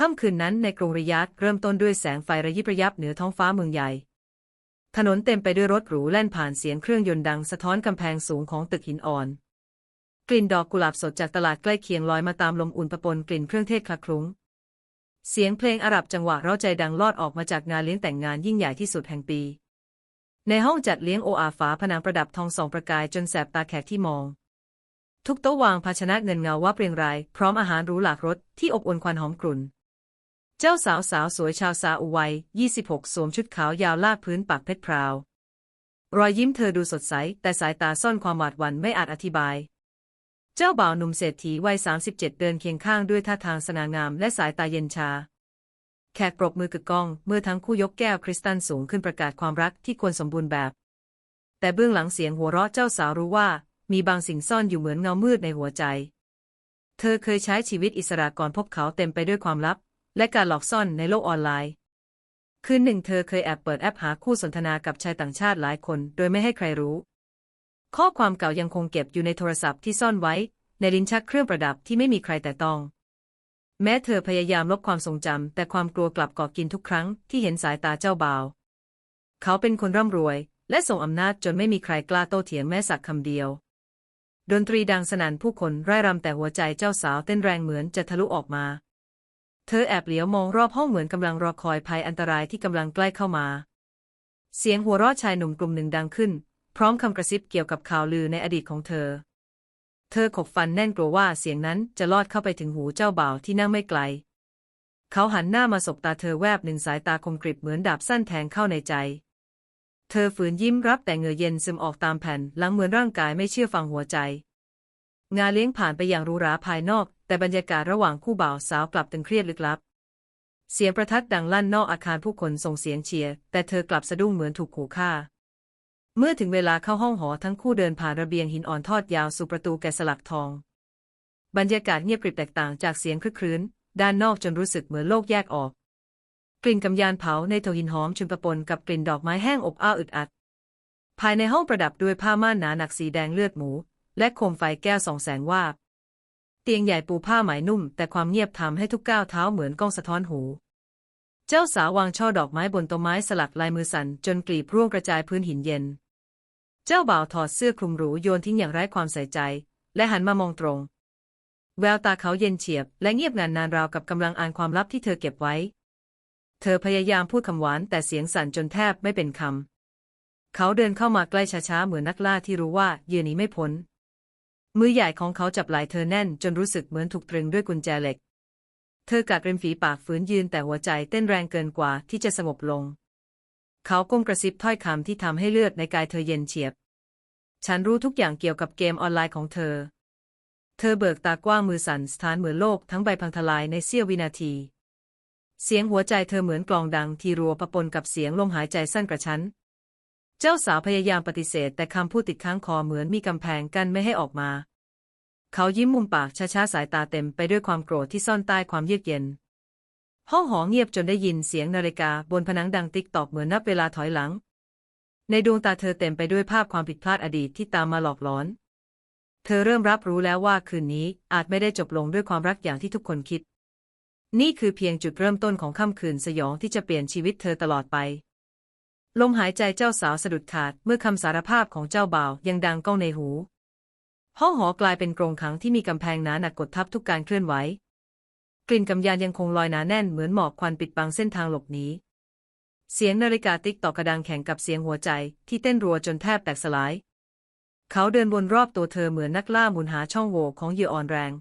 ค่ำคืนนั้นในกรุงริยาดเริ่มต้นด้วยแสงไฟระยิบระยับเหนือท้องฟ้าเมืองใหญ่ ถนนเต็มไปด้วยรถหรูแล่นผ่านเสียงเครื่องยนต์ดังสะท้อนกำแพงสูงของตึกหินอ่อน กลิ่นดอกกุหลาบสดจากตลาดใกล้เคียงลอยมาตามลมอุ่นปะปนกลิ่นเครื่องเทศคละคลุ้ง เสียงเพลงอาหรับจังหวะเร้าใจดังลอดออกมาจากงานเลี้ยงแต่งงานยิ่งใหญ่ที่สุดแห่งปี ในห้องจัดเลี้ยงโออาฝาผนังประดับทองส่องประกายจนแสบตาแขกที่มองทุกโต๊ะวางภาชนะเงินเงาว่าเปรียงราย พร้อมอาหารหรูหลากรสที่อบอวลควันหอมกลุ่น จ้าสาวสาวสวยชาวซาอุวัย 26 สวมชุดขาวยาวลากพื้นปากเพชรพราว รอยยิ้มเธอดูสดใส แต่สายตาซ่อนความหวาดหวั่นไม่อาจอธิบาย เจ้าบ่าวหนุ่มเศรษฐีวัย 37 เดินเคียงข้างด้วยท่าทางสง่างามและสายตาเย็นชา แขกปรบมือกึกก้อง เมื่อทั้งคู่ยกแก้วคริสตัลสูงขึ้นประกาศความรักที่ควรสมบูรณ์แบบ แต่เบื้องหลังเสียงหัวเราะเจ้าสาวรู้ว่า มีบางสิ่งซ่อนอยู่เหมือนเงามืดในหัวใจ เธอเคยใช้ชีวิตอิสระก่อนพบเขาเต็มไปด้วยความลับ และการหลอกซ่อนในโลกออนไลน์ คืนหนึ่งเธอเคยแอบเปิดแอปหาคู่สนทนากับชายต่างชาติหลายคน โดยไม่ให้ใครรู้ ข้อความเก่ายังคงเก็บอยู่ในโทรศัพท์ที่ซ่อนไว้ ในลิ้นชักเครื่องประดับที่ไม่มีใครแต่ต้อง แม้เธอพยายามลบความทรงจำแต่ความกลัวกลับก่อกินทุกครั้งที่เห็นสายตาเจ้าบ่าว เขาเป็นคนร่ำรวย และส่งอำนาจจนไม่มีใครกล้าโต้เถียงแม้สักคำเดียว ดนตรีดังสนั่นผู้คนร่ายรำแต่หัวใจเจ้าสาวเต้นแรงเหมือนจะทะลุออกมา เธอแอบเหลียวมองรอบห้องเหมือนกำลังรอคอยภัยอันตรายที่กำลังใกล้เข้ามา เสียงหัวเราะชายหนุ่มกลุ่มหนึ่งดังขึ้น พร้อมคำกระซิบเกี่ยวกับข่าวลือในอดีตของเธอ เธอขบฟันแน่นกลัวว่าเสียงนั้นจะลอดเข้าไปถึงหูเจ้าบ่าวที่นั่งไม่ไกล เขาหันหน้ามาสบตาเธอแวบหนึ่งสายตาคมกริบเหมือนดาบสั้นแทงเข้าในใจ เธอฝืนยิ้มรับแต่เงื่อเย็นซึมออกตามแผ่นหลังเหมือนร่างกายไม่เชื่อฟังหัวใจ งานเลี้ยงผ่านไปอย่างหรูหราภายนอก แต่บรรยากาศระหว่างคู่บ่าวสาวกลับตึงเครียดลึกลับ เสียงประทัดดังลั่นนอกอาคารผู้คนส่งเสียงเชียร์ แต่เธอกลับสะดุ้งเหมือนถูกขู่ฆ่า เมื่อถึงเวลาเข้าห้องหอทั้งคู่เดินผ่านระเบียงหินอ่อนทอดยาวสู่ประตูแกะสลักทอง บรรยากาศเงียบกริบแตกต่างจากเสียงคลึกครื้น ด้านนอกจนรู้สึกเหมือนโลกแยกออก กลิ่นกำยานเผาในโถหินหอมชุนปะปนกับกลิ่นดอกไม้แห้งอบอ้าวอึดอัด ภายในห้องประดับด้วยผ้าม่านหนาหนักสีแดงเลือดหมู และโคมไฟแก้วส่องแสงวาบ เตียงใหญ่ปูผ้าไหมนุ่ม แต่ความเงียบทำให้ทุกก้าวเท้าเหมือนกล้องสะท้อนหู เจ้าสาววางช่อดอกไม้บนต้นไม้สลักลายมือสั่นจนกลีบร่วงกระจายพื้นหินเย็น เจ้าบ่าวถอดเสื้อคลุมหรูโยนทิ้งอย่างไร้ความใส่ใจ และหันมามองตรง แววตาเขาเย็นเฉียบ และเงียบงานนานราวกับกำลังอ่านความลับที่เธอเก็บไว้ เธอพยายามพูดคำหวานแต่เสียงสั่นจนแทบไม่เป็นคำเขาเดินเข้ามาใกล้ช้าๆเหมือนนักล่าที่รู้ว่าเยื่อนีไม่พ้น มือใหญ่ของเขาจับไหล่เธอแน่นจนรู้สึกเหมือนถูกตรึงด้วยกุญแจเหล็ก เธอกัดริมฝีปากฝืนยืนแต่หัวใจเต้นแรงเกินกว่าที่จะสงบลง เขาก้มกระซิบถ้อยคำที่ทำให้เลือดในกายเธอเย็นเฉียบ ฉันรู้ทุกอย่างเกี่ยวกับเกมออนไลน์ของเธอ เธอเบิกตากว้างมือสั่นสถานเหมือนโลกทั้งใบพังทลายในเสี้ยววินาที เสียงหัวใจเธอเหมือนกลองดังที่รัวปะปนกับเสียงลมหายใจสั้นกระชั้น เจ้าสาวพยายามปฏิเสธ แต่คำพูดติดค้างคอเหมือนมีกำแพงกั้นไม่ให้ออกมา เขายิ้มมุมปากช้าๆสายตาเต็มไปด้วยความโกรธที่ซ่อนใต้ความเยือกเย็น ห้องหอเงียบจนได้ยินเสียงนาฬิกาบนผนังดังติ๊กตอกเหมือนนับเวลาถอยหลัง ในดวงตาเธอเต็มไปด้วยภาพความผิดพลาดอดีตที่ตามมาหลอกหลอน เธอเริ่มรับรู้แล้วว่าคืนนี้อาจไม่ได้จบลงด้วยความรักอย่างที่ทุกคนคิด นี่คือเพียงจุดเริ่มต้นของค่ำคืนสยองที่จะเปลี่ยนชีวิตเธอตลอดไป ลมหายใจเจ้าสาวสะดุดขาดเมื่อคำสารภาพของเจ้าบ่าวยังดังก้องในหู ห้องหอกลายเป็นกรงขังที่มีกำแพงหนาหนักกดทับทุกการเคลื่อนไหว กลิ่นกำยานยังคงลอยหนาแน่นเหมือนหมอกควันปิดบังเส้นทางหลบหนีเสียงนาฬิกาติ๊กตอกกระดังแข่งกับเสียงหัวใจที่เต้นรัวจนแทบแตกสลาย เขาเดินวนรอบตัวเธอเหมือนนักล่าหมุนหาช่องโหว่ของเหยื่ออ่อนแรง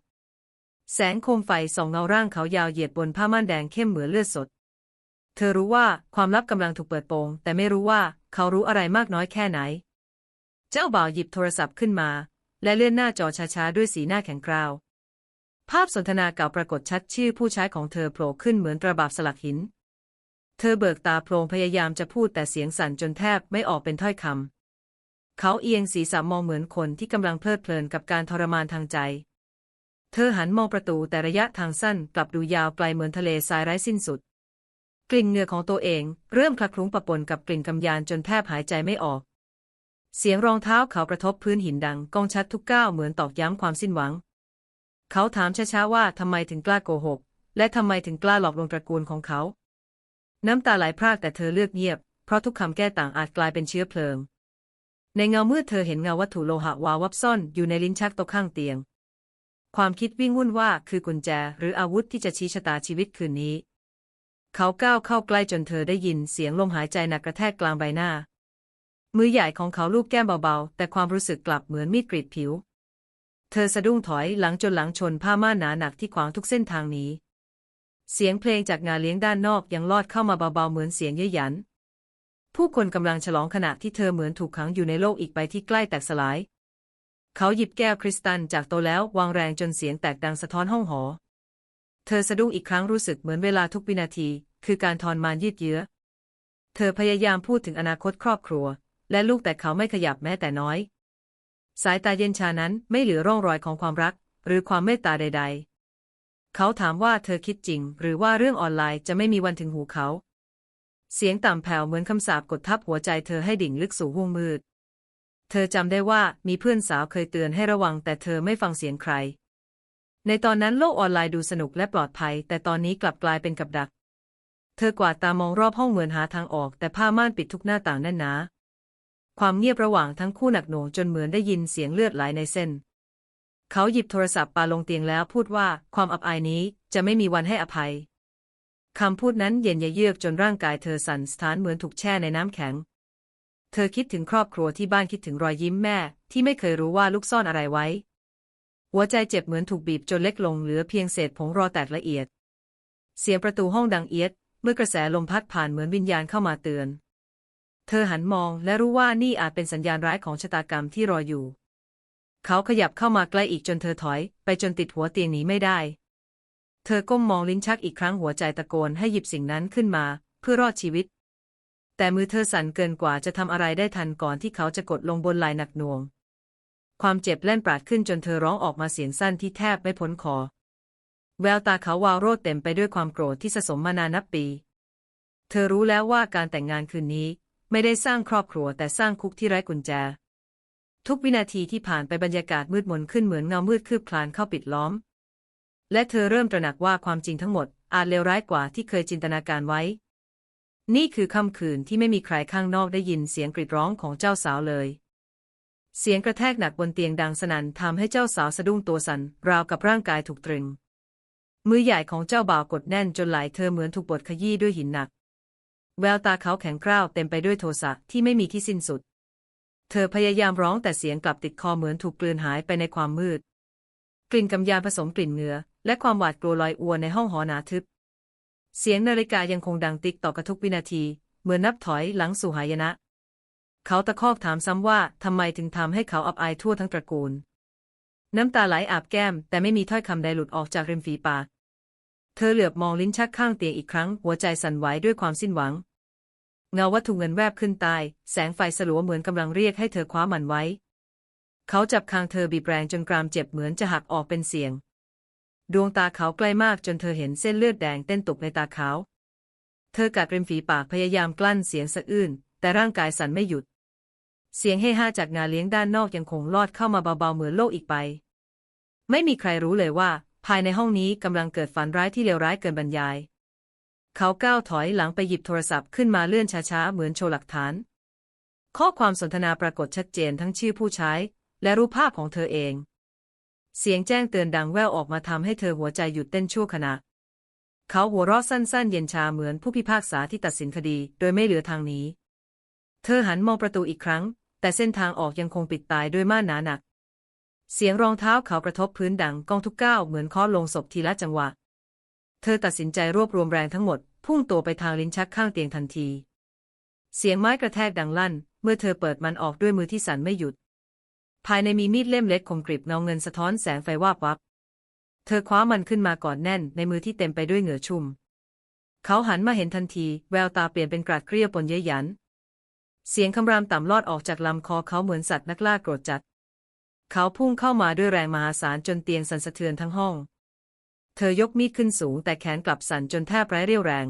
แสงโคมไฟส่องเงาร่างเขายาวเหยียดบนผ้าม่านแดงเข้มเหมือนเลือดสด เธอรู้ว่าความลับกำลังถูกเปิดโปง แต่ไม่รู้ว่าเขารู้อะไรมากน้อยแค่ไหน เจ้าบ่าวหยิบโทรศัพท์ขึ้นมา และเลื่อนหน้าจอช้าๆด้วยสีหน้าแข็งกร้าว ภาพสนทนาเก่าปรากฏชัดชื่อผู้ใช้ของเธอโผล่ขึ้นเหมือนตระบาบสลักหิน เธอเบิกตาโพลงพยายามจะพูดแต่เสียงสั่นจนแทบไม่ออกเป็นถ้อยคำ เขาเอียงศีรษะมองเหมือนคนที่กำลังเพลิดเพลินกับการทรมานทางใจ เธอหันมองประตูแต่ระยะทางสั้นกลับดูยาวไกลเหมือนทะเลทรายไร้สิ้นสุด ลิ่นเหงื่อของตัวเอง เริ่มคละคลุ้งปะปนกับกลิ่นกำยานจนแทบหายใจไม่ออก เสียงรองเท้าเขากระทบพื้นหินดังก้องชัดทุกก้าวเหมือนตอกย้ำความสิ้นหวัง เขาถามช้าๆว่าทำไมถึงกล้าโกหก และทำไมถึงกล้าหลอกลวงตระกูลของเขา น้ำตาไหลพรากแต่เธอเลือกเงียบ เพราะทุกคำแก้ต่างอาจกลายเป็นเชื้อเพลิง ในเงามืดเธอเห็นเงาวัตถุโลหะวาววับซ่อนอยู่ในลิ้นชักโต๊ะข้างเตียงความคิดวิ่งวุ่นว่าคือกุญแจหรืออาวุธที่จะชี้ชะตาชีวิตคืนนี้ เขาก้าวเข้าใกล้จนเธอได้ยินเสียงลมหายใจหนักกระแทกกลางใบหน้า มือใหญ่ของเขาลูบแก้มเบาๆ แต่ความรู้สึกกลับเหมือนมีดกรีดผิว เธอสะดุ้งถอยหลังจนหลังชนผ้าม่านหนาหนักที่ขวางทุกเส้นทางนี้ เสียงเพลงจากงานเลี้ยงด้านนอกยังลอดเข้ามาเบาๆเหมือนเสียงเย้ยหยัน ผู้คนกำลังฉลองขณะที่เธอเหมือนถูกขังอยู่ในโลกอีกใบที่ใกล้แตกสลาย เขาหยิบแก้วคริสตัลจากโตแล้ววางแรงจนเสียงแตกดังสะท้อนห้องหอ เธอสะดุ้งอีกครั้งรู้สึกเหมือนเวลาทุกวินาที คือการทอนมานยืดเยื้อ เธอพยายามพูดถึงอนาคตครอบครัว และลูกแต่เขาไม่ขยับแม้แต่น้อย สายตาเย็นชานั้นไม่เหลือร่องรอยของความรัก หรือความเมตตาใด ๆ เขาถามว่าเธอคิดจริง หรือว่าเรื่องออนไลน์จะไม่มีวันถึงหูเขา เสียงต่ำแผ่วเหมือนคำสาปกดทับหัวใจเธอให้ดิ่งลึกสู่ห้วงมืด เธอจำได้ว่ามีเพื่อนสาวเคยเตือนให้ระวังแต่เธอไม่ฟังเสียงใคร ในตอนนั้นโลกออนไลน์ดูสนุกและปลอดภัย แต่ตอนนี้กลับกลายเป็นกับดัก เธอกวาดตามองรอบห้องเหมือนหาทางออก แต่ผ้าม่านปิดทุกหน้าต่างแน่นหนา ความเงียบระหว่างทั้งคู่หนักหน่วงจนเหมือนได้ยินเสียงเลือดไหลในเส้น เขาหยิบโทรศัพท์ปาลงเตียงแล้วพูดว่าความอับอายนี้จะไม่มีวันให้อภัยคำพูดนั้นเย็นยะเยือกจนร่างกายเธอสั่นสะท้านเหมือนถูกแช่ในน้ำแข็ง เธอคิดถึงครอบครัวที่บ้านคิดถึงรอยยิ้มแม่ ที่ไม่เคยรู้ว่าลูกซ่อนอะไรไว้ หัวใจเจ็บเหมือนถูกบีบจนเล็กลงเหลือเพียงเศษผงรอแตกละเอียด เสียงประตูห้องดังเอียด เมื่อกระแสลมพัดผ่านเหมือนวิญญาณเข้ามาเตือน เธอหันมองและรู้ว่านี่อาจเป็นสัญญาณร้ายของชะตากรรมที่รออยู่ เขาขยับเข้ามาใกล้อีกจนเธอถอย ไปจนติดหัวเตียงหนีไม่ได้ เธอก้มมองลิ้นชักอีกครั้งหัวใจตะโกนให้หยิบสิ่งนั้นขึ้นมา เพื่อรอดชีวิต แต่มือเธอสั่นเกินกว่าจะทำอะไรได้ทันก่อนที่เขาจะกดลงบนไหลหนักหน่วง ความเจ็บแล่นปราดขึ้นจนเธอร้องออกมาเสียงสั้นที่แทบไม่พ้นคอ แววตาเขาวาวโรดเต็มไปด้วยความโกรธที่สะสมมานานนับปี เธอรู้แล้วว่าการแต่งงานคืนนี้ไม่ได้สร้างครอบครัวแต่สร้างคุกที่ไร้กุญแจ ทุกวินาทีที่ผ่านไปบรรยากาศมืดมนขึ้นเหมือนเงามืดคืบคลานเข้าปิดล้อม และเธอเริ่มตระหนักว่าความจริงทั้งหมดอาจเลวร้ายกว่าที่เคยจินตนาการไว้ นี่คือค่ำคืนที่ไม่มีใครข้างนอกได้ยินเสียงกรีดร้องของเจ้าสาวเลย เสียงกระแทกหนักบนเตียงดังสนั่นทำให้เจ้าสาวสะดุ้งตัวสั่นราวกับร่างกายถูกตรึง มือใหญ่ของเจ้าบ่าวกดแน่นจนไหลเธอเหมือนถูกบดขยี้ด้วยหินหนัก แววตาเขาแข็งกร้าวเต็มไปด้วยโทสะที่ไม่มีที่สิ้นสุด เธอพยายามร้องแต่เสียงกลับติดคอเหมือนถูกกลืนหายไปในความมืด กลิ่นกำยานผสมกลิ่นเหงื่อและความหวาดกลัวลอยอวนในห้องหอหนาทึบ เสียงนาฬิกายังคงดังติ๊กต่อกระทุกวินาที เหมือนนับถอยหลังสู่หายนะ เขาตะคอกถามซ้ำว่าทำไมถึงทำให้เขาอับอายทั่วทั้งตระกูล น้ำตาไหลอาบแก้ม แต่ไม่มีถ้อยคำใดหลุดออกจากริมฝีปาก เธอเหลือบมองลิ้นชักข้างเตียงอีกครั้ง หัวใจสั่นไหวด้วยความสิ้นหวัง เงาวัตถุเงินแวบขึ้นตาย แสงไฟสลัวเหมือนกำลังเรียกให้เธอคว้ามันไว้ เขาจับคางเธอบีบแรงจนกรามเจ็บเหมือนจะหักออกเป็นเสียง ดวงตาเขาใกล้มากจนเธอเห็นเส้นเลือดแดงเต้นตุกในตาเขา เธอกัดริมฝีปากพยายามกลั้นเสียงสะอื้นแต่ร่างกายสั่นไม่หยุด เสียงเฮฮ่าจากงานเลี้ยงด้านนอกยังคงลอดเข้ามาเบาๆเหมือนโลกอีกใบไม่มีใครรู้เลยว่า ภายในห้องนี้กำลังเกิดฝันร้ายที่เลวร้ายเกินบรรยาย เขาก้าวถอยหลังไปหยิบโทรศัพท์ขึ้นมาเลื่อนช้าๆ เหมือนโชว์หลักฐาน ข้อความสนทนาปรากฏชัดเจนทั้งชื่อผู้ใช้ และรูปภาพของเธอเอง เสียงแจ้งเตือนดังแว่วออกมาทำให้เธอหัวใจหยุดเต้นชั่วขณะ เขาหัวเราะสั้นๆ เย็นชาเหมือนผู้พิพากษาที่ตัดสินคดี โดยไม่เหลือทางหนี้เธอหันมองประตูอีกครั้ง แต่เส้นทางออกยังคงปิดตายด้วยม่านหนาหนัก เสียงรองเท้าเขากระทบพื้นดังก้องทุกก้าวเหมือนเคาะลงศพทีละจังหวะ เธอตัดสินใจรวบรวมแรงทั้งหมด พุ่งตัวไปทางลิ้นชักข้างเตียงทันที เสียงไม้กระแทกดังลั่น เมื่อเธอเปิดมันออกด้วยมือที่สั่นไม่หยุด ภายในมีมีดเล่มเล็กคมกริบเงาเงินสะท้อนแสงไฟวาบวับ เธอคว้ามันขึ้นมาก่อนแน่นในมือที่เต็มไปด้วยเหงื่อชุ่ม เขาหันมาเห็นทันที แววตาเปลี่ยนเป็นกราดเกรียวปนเย้ยหยัน เสียงคำรามต่ำลอดออกจากลำคอเขาเหมือนสัตว์นักล่าโกรธจัด เขาพุ่งเข้ามาด้วยแรงมหาศาลจนเตียงสั่นสะเทือนทั้งห้อง เธอยกมีดขึ้นสูงแต่แขนกลับสั่นจนแทบไร้เรี่ยวแรง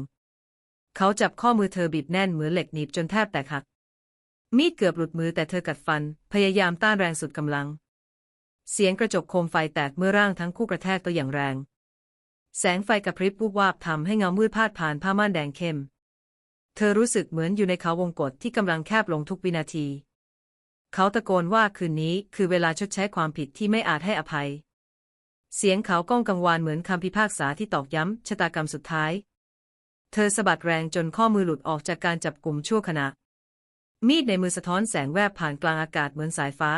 เขาจับข้อมือเธอบีบแน่นเหมือนเหล็กหนีบจนแทบแตกหัก มีดเกือบหลุดมือแต่เธอกัดฟัน พยายามต้านแรงสุดกำลัง เสียงกระจกโคมไฟแตกเมื่อร่างทั้งคู่กระแทกตัวอย่างแรง แสงไฟกระพริบวูบวาบทำให้เงามืดพาดผ่านผ้าม่านแดงเข้ม เธอรู้สึกเหมือนอยู่ในเขาวงกฏที่กำลังแคบลงทุกวินาที เขาตะโกนว่าคืนนี้คือเวลาชดใช้ความผิดที่ไม่อาจให้อภัย เสียงเขาก้องกังวานเหมือนคำพิพากษาที่ตอกย้ำชะตากรรมสุดท้าย เธอสะบัดแรงจนข้อมือหลุดออกจากการจับกลุ่มชั่วขณะ มีดในมือสะท้อนแสงแวบผ่านกลางอากาศเหมือนสายฟ้า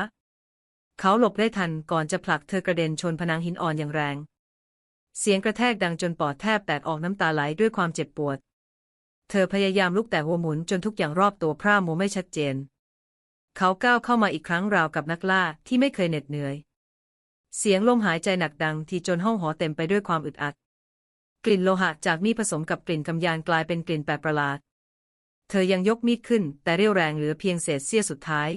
เขาหลบได้ทันก่อนจะผลักเธอกระเด็นชนผนังหินอ่อนอย่างแรง เสียงกระแทกดังจนปอดแทบแตกออกน้ำตาไหลด้วยความเจ็บปวด เธอพยายามลุกแต่หัวหมุนจนทุกอย่างรอบตัวพร่ามัวไม่ชัดเจน เขาก้าวเข้ามาอีกครั้งราวกับนักล่าที่ไม่เคยเหน็ดเหนื่อย เสียงลมหายใจหนักดังที่จนห้องหอเต็มไปด้วยความอึดอัด กลิ่นโลหะจากมีดผสมกับกลิ่นกำยานกลายเป็นกลิ่นแปลกประหลาด เธอยังยกมีดขึ้น แต่เรี่ยวแรงเหลือเพียงเศษเสี้ยวสุดท้าย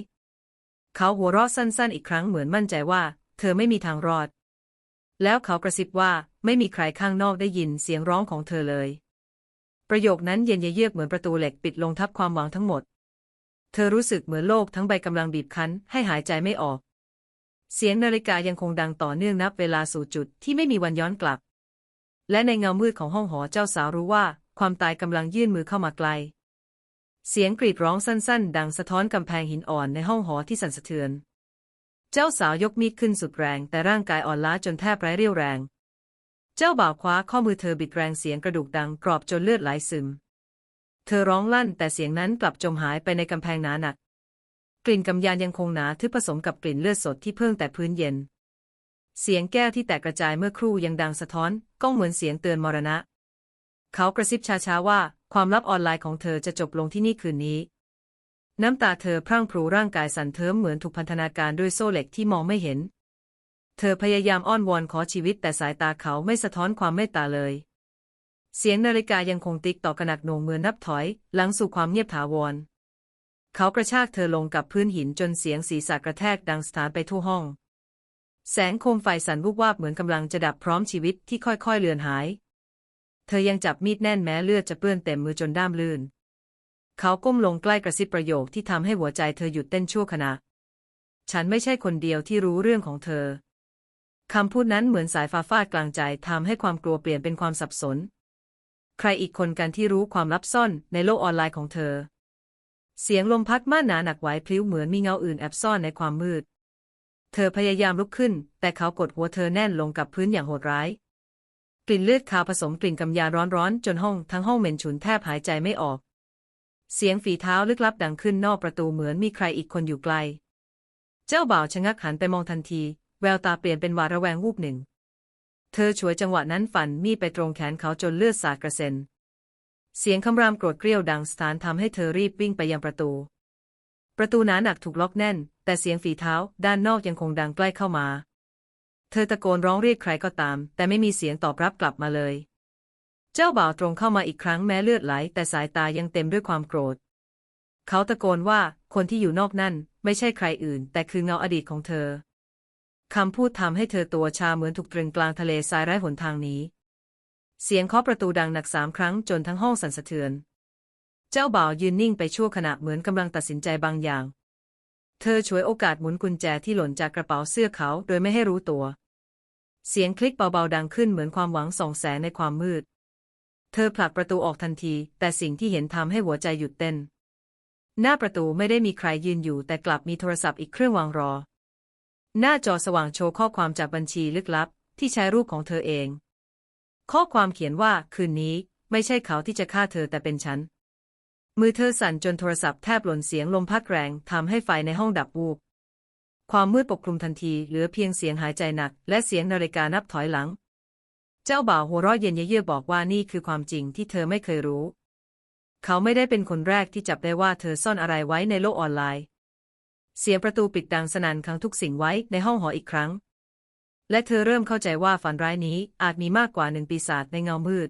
เขาหัวเราะสั้นๆ อีกครั้งเหมือนมั่นใจว่า เธอไม่มีทางรอด แล้วเขากระซิบว่าไม่มีใครข้างนอกได้ยินเสียงร้องของเธอเลย ประโยคนั้นเย็นเยือกเหมือนประตูเหล็กปิดลงทับความหวังทั้งหมด เธอรู้สึกเหมือนโลกทั้งใบกำลังบีบคั้นให้หายใจไม่ออก เสียงนาฬิกายังคงดังต่อเนื่องนับเวลาสู่จุดที่ไม่มีวันย้อนกลับ และในเงามืดของห้องหอเจ้าสาวรู้ว่า ความตายกำลังยื่นมือเข้ามาไกล เสียงกรีดร้องสั้น ๆ ดังสะท้อนกำแพงหินอ่อนในห้องหอที่สั่นสะเทือน เจ้าสาวยกมีดขึ้นสุดแรง แต่ร่างกายอ่อนล้าจนแทบไร้เรี่ยวแรง เจ้าบ่าวคว้าข้อมือเธอบิดแรงเสียงกระดูกดังกรอบจนเลือดไหลซึม เธอร้องลั่นแต่เสียงนั้นกลับจมหายไปในกำแพงหนาหนัก กลิ่นกำยานยังคงหนาทึบผสมกับกลิ่นเลือดสดที่เพิ่งแต่พื้นเย็น เสียงแก้วที่แตกกระจายเมื่อครู่ยังดังสะท้อนก้องเหมือนเสียงเตือนมรณะ เขากระซิบช้าๆว่า ความลับออนไลน์ของเธอจะจบลงที่นี่คืนนี้ น้ำตาเธอพรั่งพรูร่างกายสั่นเทิมเหมือนถูกพันธนาการด้วยโซ่เหล็กที่มองไม่เห็น เธอพยายามอ้อนวอนขอชีวิตแต่สายตาเขาไม่สะท้อนความเมตตาเลย เสียงนาฬิกายังคงติ๊กต่อกระหนักหน่วงเมือนับถอย หลังสู่ความเงียบถาวร เขากระชากเธอลงกับพื้นหินจนเสียงศีรษะกระแทกดังสถานไปทั่วห้อง แสงโคมไฟสั่นวุบวาบเหมือนกำลังจะดับพร้อมชีวิตที่ค่อยๆเลือนหาย เธอยังจับมีดแน่นแม้เลือดจะเปื้อนเต็มมือจนด้ามลื่น เขาก้มลงใกล้กระซิบประโยคที่ทำให้หัวใจเธอหยุดเต้นชั่วขณะ ฉันไม่ใช่คนเดียวที่รู้เรื่องของเธอ คำพูดนั้นเหมือนสายฟ้าฟาดกลางใจทำให้ความกลัวเปลี่ยนเป็นความสับสน ใครอีกคนกันที่รู้ความลับซ่อนในโลกออนไลน์ของเธอ เสียงลมพัดม่านหนาหนักไหวพลิ้วเหมือนมีเงาอื่นแอบซ่อนในความมืด เธอพยายามลุกขึ้น แต่เขากดหัวเธอแน่นลงกับพื้นอย่างโหดร้าย กลิ่นเลือดคาวผสมกลิ่นกำยาร้อนๆจนห้องทั้งห้องเหม็นฉุนแทบหายใจไม่ออก เสียงฝีเท้าลึกลับดังขึ้นนอกประตูเหมือนมีใครอีกคนอยู่ไกล เจ้าบ่าวชะงักหันไปมองทันที แววตาเปลี่ยนเป็นหวาดระแวงวูบหนึ่ง เธอฉวยจังหวะนั้นฝันมีดไปตรงแขนเขาจนเลือดสาดกระเซ็น เสียงคำรามโกรธเกรี้ยวดังสถานทำให้เธอรีบวิ่งไปยังประตู ประตูหนาหนักถูกล็อกแน่น แต่เสียงฝีเท้าด้านนอกยังคงดังใกล้เข้ามา เธอตะโกนร้องเรียกใครก็ตาม แต่ไม่มีเสียงตอบรับกลับมาเลย เจ้าบ่าวตรงเข้ามาอีกครั้งแม้เลือดไหล แต่สายตายังเต็มด้วยความโกรธ เขาตะโกนว่าคนที่อยู่นอกนั่น ไม่ใช่ใครอื่น แต่คือเงาอดีตของเธอ คำพูดทำให้เธอตัวชาเหมือนถูกตรึงกลางทะเลทรายไร้หนทางนี้ เสียงเคาะประตูดังหนักสามครั้งจนทั้งห้องสั่นสะเทือน เจ้าบ่าวยืนนิ่งไปชั่วขณะเหมือนกำลังตัดสินใจบางอย่าง เธอฉวยโอกาสหมุนกุญแจที่หล่นจากกระเป๋าเสื้อเขาโดยไม่ให้รู้ตัว เสียงคลิกเบาๆดังขึ้นเหมือนความหวังส่องแสงในความมืด เธอผลักประตูออกทันที แต่สิ่งที่เห็นทำให้หัวใจหยุดเต้น หน้าประตูไม่ได้มีใครยืนอยู่แต่กลับมีโทรศัพท์อีกเครื่องวางรอ หน้าจอสว่างโชว์ข้อความจากบัญชีลึกลับ ที่ใช้รูปของเธอเอง ข้อความเขียนว่าคืนนี้ไม่ใช่เขาที่จะฆ่าเธอแต่เป็นฉัน มือเธอสั่นจนโทรศัพท์แทบหล่นเสียงลมพัดแรงทำให้ไฟในห้องดับวูบ ความมืดปกคลุมทันทีเหลือเพียงเสียงหายใจหนัก และเสียงนาฬิกานับถอยหลัง เจ้าบ่าวหัวเราะเย็นเยือกบอกว่านี่คือความจริงที่เธอไม่เคยรู้ เขาไม่ได้เป็นคนแรกที่จับได้ว่าเธอซ่อนอะไรไว้ในโลกออนไลน์ เสียงประตูปิดดังสนั่นขังทุกสิ่งไว้ในห้องหออีกครั้ง และเธอเริ่มเข้าใจว่าฝันร้ายนี้อาจมีมากกว่าหนึ่งปีศาจในเงามืด